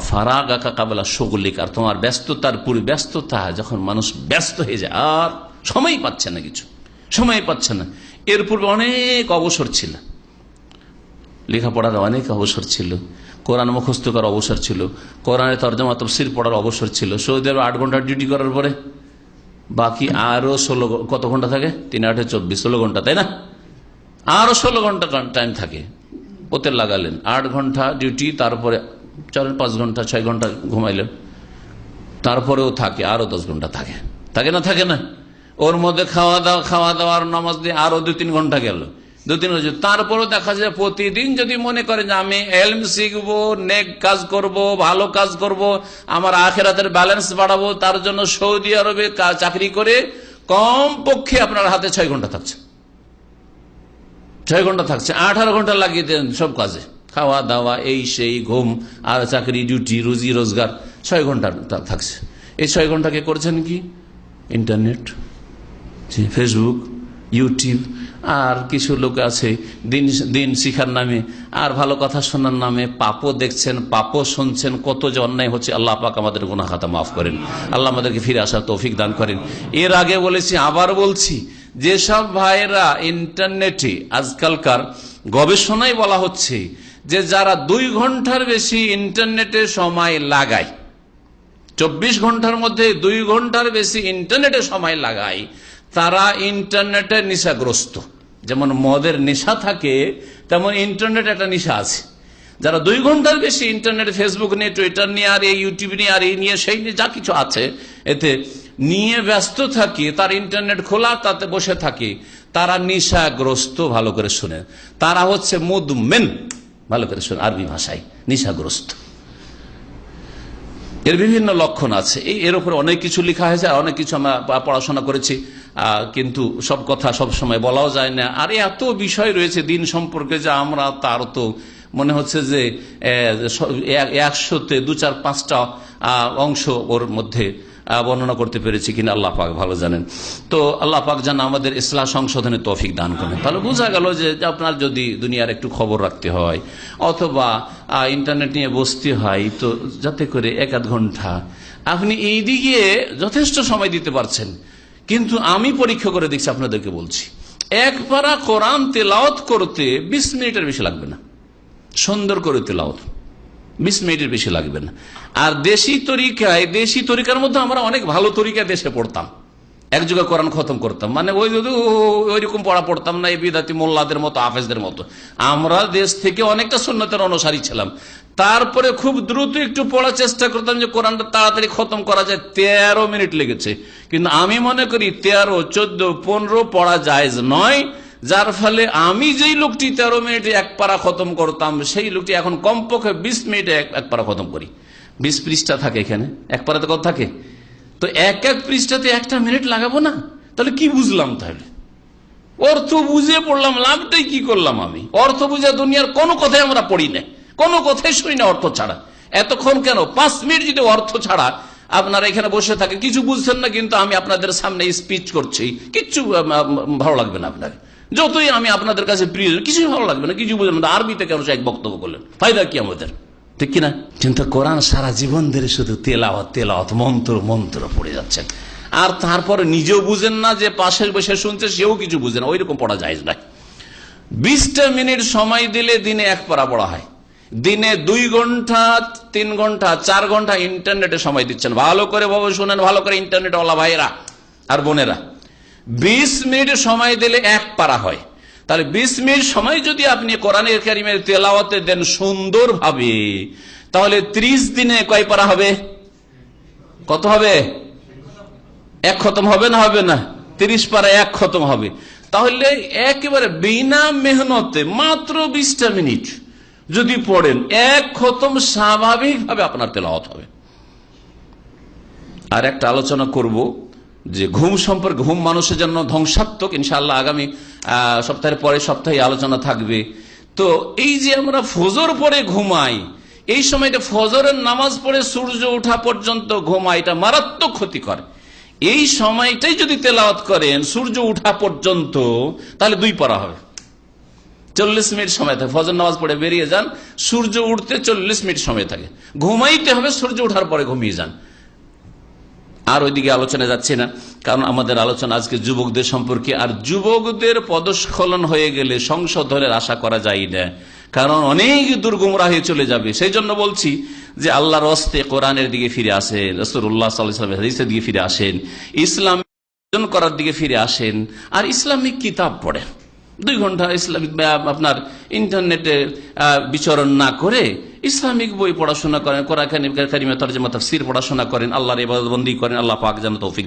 ফারাগা কাকাবেলা সগলিক আর তোমার ব্যস্ততার পুরো ব্যস্ততা, যখন মানুষ ব্যস্ত হয়ে যায়, আর সময় পাচ্ছে না কিছু, সময় পাচ্ছে না। এর পূর্বে অনেক অবসর ছিল। লেখাপড়ার অনেক অবসর ছিল। কোরআন মুখস্থ করার অবসর ছিল। কোরআনের তর্জমা, তফসির পড়ার অবসর ছিল। সৌদি আরব আট ঘণ্টা ডিউটি করার পরে বাকি আরও ষোলো কত ঘণ্টা থাকে? তিন আটে চব্বিশ, ষোলো ঘণ্টা, তাই না? আরও ষোলো ঘণ্টা টাইম থাকে। ওতে লাগালেন। আট ঘণ্টা ডিউটি তারপরে চার, পাঁচ ঘণ্টা, ছয় ঘণ্টা ঘুমাইলেন তারপরেও থাকে, আরও দশ ঘণ্টা থাকে। থাকে না থাকে না? ওর মধ্যে খাওয়া দাওয়া, খাওয়া দাওয়ার নামাজ দিয়ে আরও দু তিন ঘণ্টা গেল। দু তিন ঘণ্টা তারপরেও দেখা যায় প্রতিদিন যদি মনে করেন যে আমি এলম শিখব, নেক কাজ করব, ভালো কাজ করব, আমার আখেরাতের ব্যালেন্স বাড়াবো, তার জন্য সৌদি আরবে চাকরি করে কম পক্ষে আপনার হাতে ছয় ঘণ্টা থাকছে। ছয় ঘণ্টা থাকছে। আঠারো ঘণ্টা লাগিয়ে দেন সব কাজে। খাওয়া দাওয়া এই সেই, ঘুম, আর চাকরি, ডিউটি, রুজি, রোজগার, ছয় ঘণ্টা থাকছে। এই ছয় ঘন্টাকে করছেন কি? ইন্টারনেট ফেসবুক ইউটিউব আর কিছু লোক আছে, দিন দিন শিখার নামে, আর ভালো কথা শোনার নামে, পাপও দেখছেন, পাপও শুনছেন, কত যে অন্যায় হচ্ছে, আল্লাহ পাক আমাদের গুনা খাতা মাফ করেন। আল্লাহ আমাদেরকে ফিরে আসার তৌফিক দান করেন। এর আগে বলেছি, আবার বলছি, যেসব ভাইয়েরা ইন্টারনেটে আজকালকার গবেষণায় বলা হচ্ছে যে যারা দুই ঘণ্টার বেশি ইন্টারনেটে সময় লাগায়, চব্বিশ ঘণ্টার মধ্যে দুই ঘণ্টার বেশি ইন্টারনেটে সময় লাগায়, তারা ইন্টারনেটে নেশাগ্রস্ত। যেমন মদের নেশা থাকে, তেমন ইন্টারনেট একটা নেশা আছে। যারা দুই ঘণ্টার বেশি ইন্টারনেট, ফেসবুক নিয়ে, টুইটার নিয়ে, আর এই ইউটিউব নিয়ে, আর এই নিয়ে, সেই নিয়ে যা কিছু আছে, এতে নিয়ে ব্যস্ত থাকি, তার ইন্টারনেট খোলা, তাতে বসে থাকি, তারা নিশাগ্রস্ত ভালো করে শুনে। তারা হচ্ছে মুদমেন। ভালো করে শুনে, আরবি ভাষায়, নিশাগ্রস্ত। এর বিভিন্ন লক্ষণ আছে। এই, এর উপরে অনেক কিছু লেখা হয়েছে, আর অনেক কিছু আমরা পড়াশোনা করেছি। কিন্তু সব কথা সব সময় বলাও যায় না। আর এত বিষয় রয়েছে দিন সম্পর্কে যে আমরা তার তো মনে হচ্ছে যে একশোতে দু চার পাঁচটা অংশ ওর মধ্যে বর্ণনা করতে পেরেছি কিনা আল্লাহ পাক ভালো জানেন। তো আল্লাহ পাক যেন আমাদের ইসলাম সংশোধনে তৌফিক দান করেন। তাহলে বোঝা গেল যে আপনার যদি দুনিয়ার একটু খবর রাখতে হয়, অথবা ইন্টারনেট নিয়ে বসতে হয়, তো যাতে করে এক আধ ঘণ্টা আপনি এই দিকে যথেষ্ট সময় দিতে পারছেন। কিন্তু আমি পরীক্ষা করে দেখছি, আপনাদেরকে বলছি, এক পারা কোরআন তেলাওত করতে বিশ মিনিটের বেশি লাগবে না। সুন্দর করে তেলাওত বিশ মিনিটের বেশি লাগবে না। আর দেশি তরিকায়, দেশি তরিকার মধ্যে আমরা অনেক ভালো তরিকা দেশে পড়তাম। এক যুগে কোরআন খতম করতাম। মানে ওই যদি ওই রকম পড়া পড়তাম না, এই বিদাতি মোল্লাদের মতো হাফেজদের মতো। আমরা দেশ থেকে অনেকটা সুন্নতের অনুসারী ছিলাম। তারপরে খুব দ্রুত একটু পড়ার চেষ্টা করতাম যে কোরআনটা তাড়াতাড়ি খতম করা যায়। তেরো মিনিট লেগেছে। কিন্তু আমি মনে করি তেরো, চোদ্দ, পনেরো পড়া যায় নয়। যার ফলে আমি যেই লোকটি তেরো মিনিটে এক পারা খতম করতাম, সেই লোকটি এখন কমপক্ষে বিশ মিনিটে এক পারা খতম করি। বিশ পৃষ্ঠা থাকে এখানে, এক পারাতে কত থাকে? তো এক এক পৃষ্ঠাতে একটা মিনিট লাগাবো না? তাহলে কি বুঝলাম তাহলে? অর্থ বুঝে পড়লাম, লাভটাই কি করলাম আমি? অর্থ বুঝে দুনিয়ার কোনো কথাই আমরা পড়ি না। কোনো কথাই শুনি না অর্থ ছাড়া। এতক্ষণ কেন? পাঁচ মিনিট যদি অর্থ ছাড়া আপনারা এখানে বসে থাকে, কিছু বুঝছেন না, কিন্তু আমি আপনাদের সামনে স্পিচ করছি। কিচ্ছু ভালো লাগবে না আপনাকে। যতই আমি আপনাদের কাছে প্রিয়, কিছুই ভালো লাগবে না কিছু বুঝলাম আরবিতে কেন এক বক্তব্য করলেন? ফায়দা কি আমাদের? ঠিক কিনা? কিন্তু কোরআন সারা জীবন ধরে শুধু তেলাওয়াত তেলাওয়াত, মন্ত্র মন্ত্র পড়ে যাচ্ছেন আর তারপরে নিজেও বুঝেন না যে পাশের বসে শুনছে, সেও কিছু বুঝে না, ওইরকম পড়া যায় না। বিশটা মিনিট সময় দিলে দিনে এক পড়া পড়া হয়। দিনে দুই ঘণ্টা, তিন ঘণ্টা, চার ঘণ্টা ইন্টারনেটে সময় দিচ্ছেন। ভালো করে ভাবে শুনেন, ভালো করে ইন্টারনেট ওলা ভাইরা আর বোনেরা। বিশ মিনিট সময় দিলে এক পারা হয়। তাহলে বিশ মিনিট সময় যদি আপনি কোরআনের কারিমের তেলাওয়াতে দেন সুন্দর ভাবে তাহলে ত্রিশ দিনে কয় পারা হবে? কত হবে? এক খতম হবে না হবে না? তিরিশ পারা এক খতম হবে। তাহলে একেবারে বিনা মেহনতে মাত্র বিশটা মিনিট যদি পড়েন, এক খতম স্বাভাবিকভাবে আপনার তেলাওয়াত হবে। আর একটা আলোচনা করব। যে ঘুম সম্পর্কে, ঘুম মানুষের জন্য ধ্বংসাত্মক ইনশাল্লাহ আগামী সপ্তাহের পরে সপ্তাহে আলোচনা থাকবে। তো এই যে আমরা ফজর পরে ঘুমাই, এই সময়টা ফজরের নামাজ পড়ে সূর্য ওঠা পর্যন্ত ঘুমাই, এটা মারাত্মক ক্ষতিকর। এই সময়টাই যদি তেলাওয়াত করেন, সূর্য উঠা পর্যন্ত, তাহলে দুই পড়া হবে। চল্লিশ মিনিট সময় থাকে। ফজর নামাজ পড়ে বেরিয়ে যান, সূর্য উঠতে চল্লিশ মিনিট সময় থাকে। ঘুমাইতে হবে, সূর্য উঠার পরে ঘুমিয়ে যান। আর ওইদিকে আলোচনা যাচ্ছে না, কারণ আমাদের আলোচনা আজকে যুবকদের সম্পর্কে, আর যুবকদের পদস্খলন হয়ে গেলে সংশোধনের আশা করা যায় না, কারণ অনেক দুর্গমরা হয়ে চলে যাবে। সেই জন্য বলছি যে আল্লাহর অস্তে কোরআনের দিকে ফিরে আসেন রসুল্লাহ সাল্লামের দিকে ফিরে আসেন, ইসলাম করার দিকে ফিরে আসেন, আর ইসলামিক কিতাব পড়েন। দুই ঘণ্টা ইসলামিক আপনার ইন্টারনেটে বিচরণ না করে ইসলামিক বই পড়াশোনা করেন, কোরআন কারিমা তর্জমা, তাফসীর পড়াশোনা করেন, আল্লাহর ইবাদতবন্দি করেন, আল্লাহ পাক যেন তৌফিক